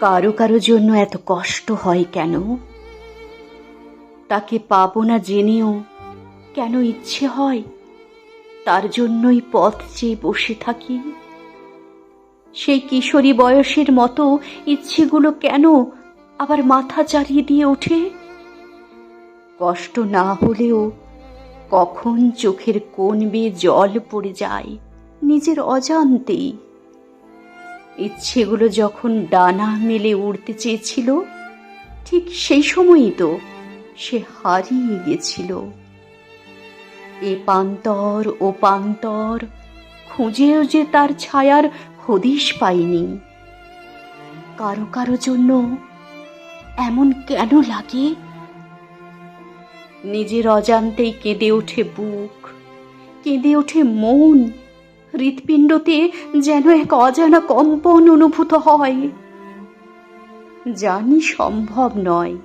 কারও কারও জন্য এত কষ্ট হয় কেন? তাকে পাবো না জেনেও কেন ইচ্ছে হয়? তার জন্যই পথ চেয়ে বসে থাকি। সেই কিশোরী বয়সের মতো ইচ্ছেগুলো কেন আবার মাথা চারিয়ে দিয়ে ওঠে? কষ্ট না হলেও কখন চোখের কোণ বেয়ে জল পড়ে যায়, নিজের অজান্তেই। ইচ্ছেগুলো যখন ডানা মেলে উড়তে চেয়েছিল, ঠিক সেই সময়ই তো সে হারিয়ে গেছিল। এ পান্তর, ও পান্তর, খুঁজেও যে তার ছায়ার হদিশ পাইনি। কারও কারও জন্য এমন কেন লাগে? নিজের অজান্তেই কেঁদে ওঠে বুক, কেঁদে ওঠে মন। হৃৎপিণ্ডতে যেন এক অজানা কম্পন অনুভূত হয়। জানি সম্ভব নয়।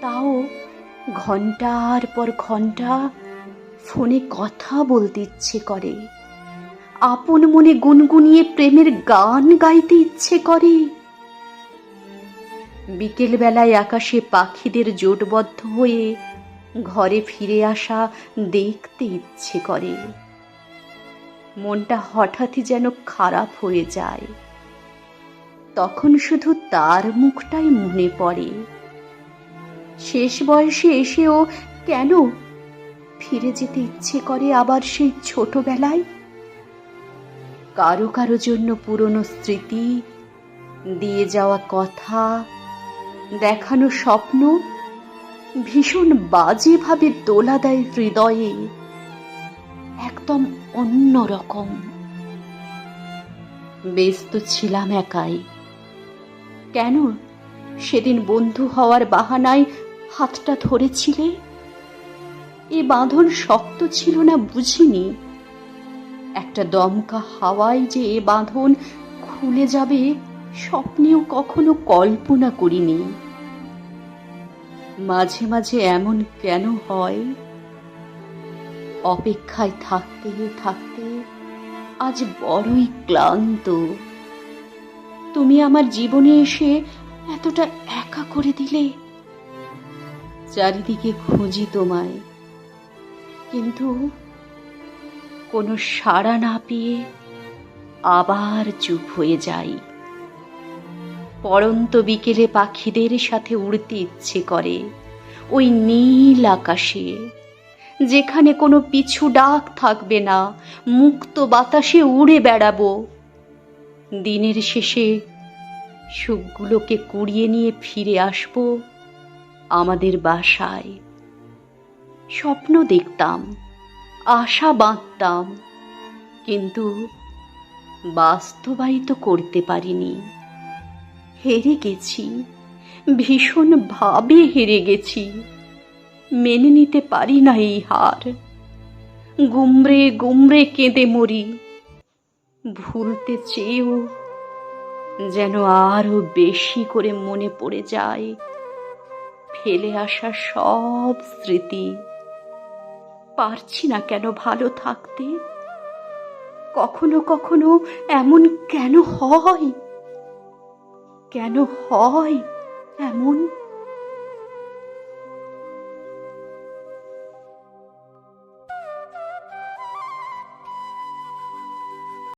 তাও ঘণ্টার পর ঘণ্টা ফোনে কথা বলতে ইচ্ছে করে। আপন মনে গুনগুনিয়ে প্রেমের গান গাইতে ইচ্ছে করে। বিকেল বেলায় আকাশে পাখিদের জোটবদ্ধ হয়ে ঘরে ফিরে আসা দেখতে ইচ্ছে করে। মনটা হঠাৎই যেন খারাপ হয়ে যায়। তখন শুধু তার মুখটাই মনে পড়ে। শেষ বয়সে এসেও কেন ফিরে যেতে ইচ্ছে করে আবার সেই ছোটবেলায়? কারও কারও জন্য পুরনো স্মৃতি, দিয়ে যাওয়া কথা, দেখানো স্বপ্ন ভীষণ বাজেভাবে দোলা দেয় হৃদয়ে। একদম অন্য রকম ব্যস্ত ছিলাম একাই। কেন? সেদিন বন্ধু হওয়ার বাহানায় হাতটা ধরেছিলে? এ বাঁধন শক্ত ছিল না বুঝিনি। একটা দমকা হাওয়ায় যে এ বাঁধন খুলে যাবে স্বপ্নেও কখনো কল্পনা করিনি। মাঝে মাঝে এমন কেন হয়? অপেক্ষায় থাকতে থাকতে আজ বড়ই ক্লান্ত। তুমি আমার জীবনে এসে এতটা একা করে দিলে? চারিদিকে খুঁজি তোমায়। কিন্তু কোনো সাড়া না পেয়ে আবার চুপ হয়ে যাই। পড়ন্ত বিকেলে পাখিদের সাথে উড়তে ইচ্ছে করে। ওই নীল আকাশে যেখানে কোনো পিছু ডাক থাকবে না, মুক্ত বাতাসে উড়ে বেড়াবো। দিনের শেষে সুখগুলোকে কুড়িয়ে নিয়ে ফিরে আসব আমাদের বাসায়। স্বপ্ন দেখতাম, আশা বাঁধতাম, কিন্তু বাস্তবায়িত করতে পারিনি। হেরে গেছি, ভীষণভাবে হেরে গেছি। মেনে নিতে পারি না এই হার। গুমরে গুমরে কেঁদে মরি। ভুলতে চেয়েও যেন আরও বেশি করে মনে পড়ে যায়। ফেলে আসা সব স্মৃতি। পারছি না কেন ভালো থাকতে? কখনো কখনো এমন কেন হয়? কেন হয় এমন